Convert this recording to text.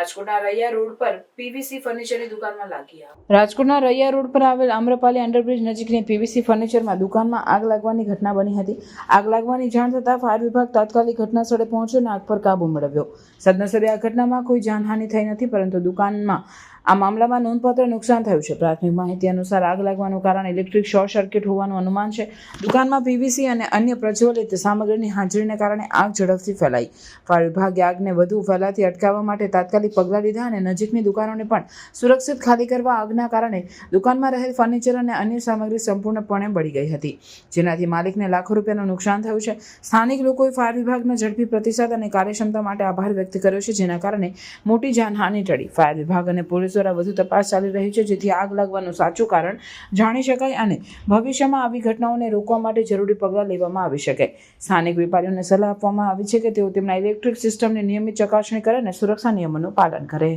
રાજકોટના રૈયા રોડ પર પીવીસી ફર્નિચરની દુકાનમાં લાગી આગ. રાજકોટના રૈયા રોડ પર આવેલ આમ્રપાલી અંડરબ્રિજ નજીકની પીવીસી ફર્નિચરમાં દુકાનમાં આગ લાગવાની ઘટના બની હતી. આગ લાગવાની જાણ થતાં ફાયર વિભાગ તાત્કાલિક ઘટના સ્થળે પહોંચ્યો અને આગ પર કાબુ મેળવ્યો. સદનસીબે આ ઘટનામાં કોઈ જાનહાનિ થઈ નથી, પરંતુ દુકાનમાં આ મામલામાં નોંધપાત્ર નુકસાન થયું છે. પ્રાથમિક માહિતી અનુસાર આગ લાગવાનું કારણ ઇલેક્ટ્રિક શોર્ટ સર્કિટ હોવાનું અનુમાન છે. દુકાનમાં પીવીસી અને અન્ય પ્રજ્વલિત સામગ્રીની હાજરીને કારણે આગ ઝડપથી ફેલાઈ. ફાયર વિભાગે આગને વધુ ફેલાતી અટકાવવા માટે તાત્કાલિક પગલાં લીધા અને નજીકની દુકાનોને પણ સુરક્ષિત ખાલી કરવા આગના કારણે દુકાનમાં રહેલ ફર્નિચર અને અન્ય સામગ્રી સંપૂર્ણપણે બળી ગઈ હતી. જેનાથી માલિકને લાખો રૂપિયાનું નુકસાન થયું છે. સ્થાનિક લોકોએ ફાયર વિભાગના ઝડપી પ્રતિસાદ અને કાર્યક્ષમતા માટે આભાર વ્યક્ત કર્યો છે, જેના કારણે મોટી જાનહાનિ ટળી. ફાયર વિભાગ અને પોલીસ દ્વારા વધુ તપાસ ચાલી રહી છે, જેથી આગ લાગવાનું સાચું કારણ જાણી શકાય અને ભવિષ્યમાં આવી ઘટનાઓને રોકવા માટે જરૂરી પગલાં લેવામાં આવી શકે. સ્થાનિક વેપારીઓને સલાહ આપવામાં આવી છે કે તેઓ તેમના ઇલેક્ટ્રિક સિસ્ટમની નિયમિત ચકાસણી કરે અને સુરક્ષા નિયમોનું પાલન કરે.